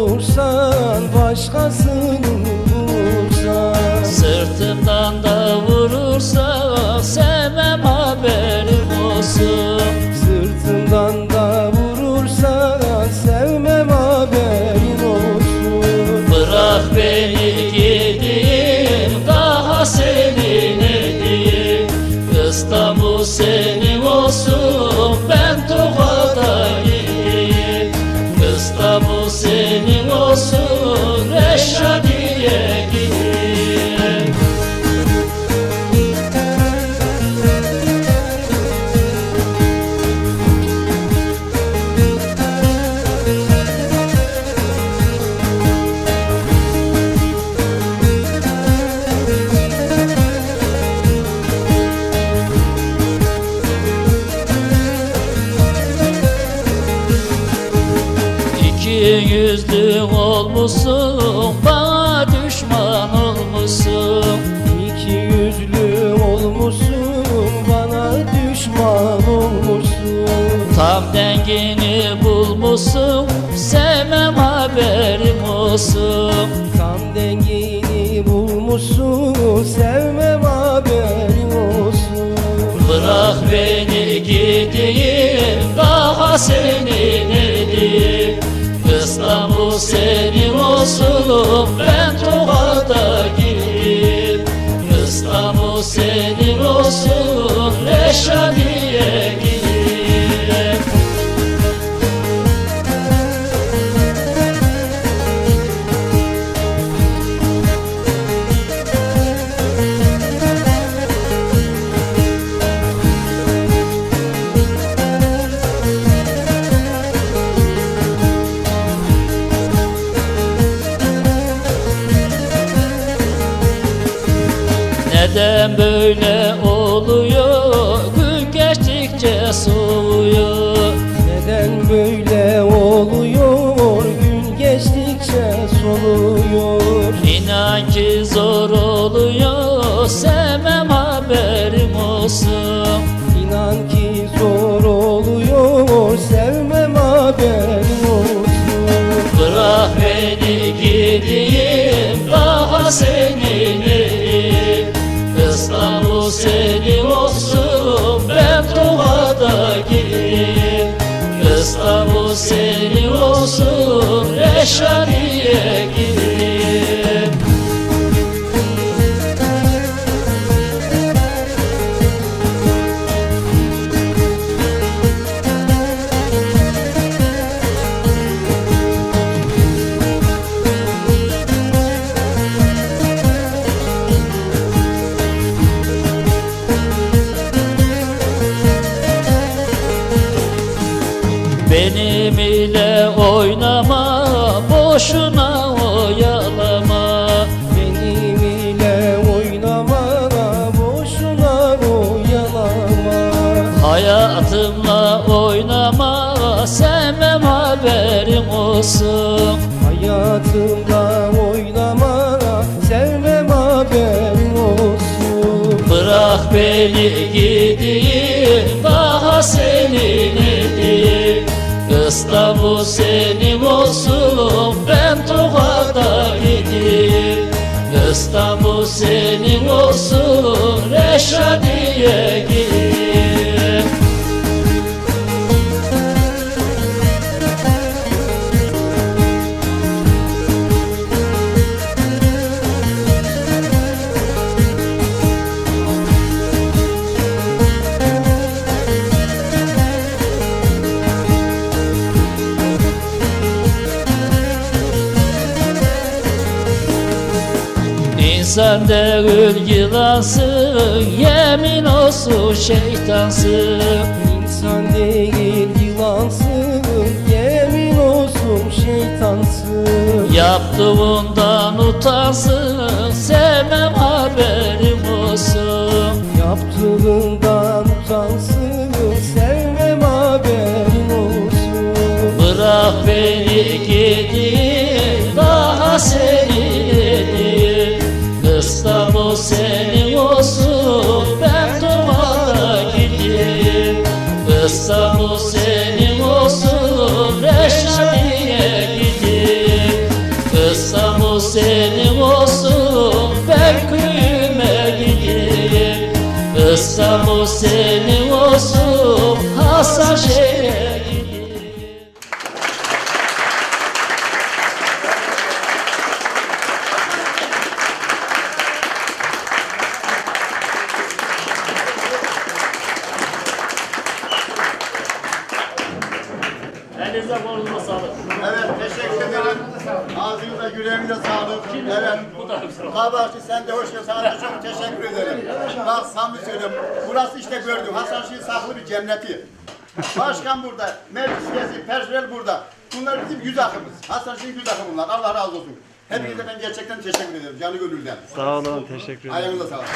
olursan başkasını yüzlü olmuşsun bana düşman olmuşsun. İki yüzlü olmuşsun bana düşman olmuşsun. Tam dengini bulmuşsun sevmem haberim olsun. Tam dengini bulmuşsun sevmem haberin olsun. Bırak beni gideyim daha senin İstanbul senin olsun ben Tokat'a Neden böyle oluyor Gün geçtikçe soğuyor. Neden böyle oluyor gün geçtikçe soluyor İnan ki zor oluyor Sevmem haberim olsun. İnan ki zor oluyor sevmem haberin İstanbul senin olsun Ben Tokat'a gideyim İstanbul senin olsun Reşadiye Benim ile oynama Boşuna oyalama. Benim ile oynama boşuna oyalama. Hayatımla oynama Sevmem haberim olsun. Hayatımda oynama sevmem haberin olsun. Bırak beni gideyim İstanbul senin olsun Ben Tokat'a gideyim. İstanbul senin olsun Reşadiye gideyim İnsan değil yılansın Yemin olsun şeytansın. İnsan değil yılansın yemin olsun şeytansın. Yaptığından utansın Sevmem haberim olsun. Yaptığından İstanbul senin olsun ben dumana gideyim. İstanbul senin olsun Reşadiye gideyim. İstanbul senin olsun ben köyüme gideyim. İstanbul senin olsun Hasan şehre Elinize kolunuza sağlık. Evet teşekkür ederim. Ağzınıza yüreğinize sağlık. Evet. Bu da güzel. Kabahçı sen de hoş geldin. Sana çok teşekkür ederim. Bak samimi söylüyorum. Burası işte gördüm. Hasan Şirin saklı bir cenneti. Başkan burada, meclis üyesi, personel burada. Bunlar bizim yüz akımız. Hasan Şirin yüz akım bunlar. Allah razı olsun. Hepinize ben gerçekten teşekkür ederim. Canı gönülden. Sağ olun, teşekkür ederim. Ayağınıza sağlık.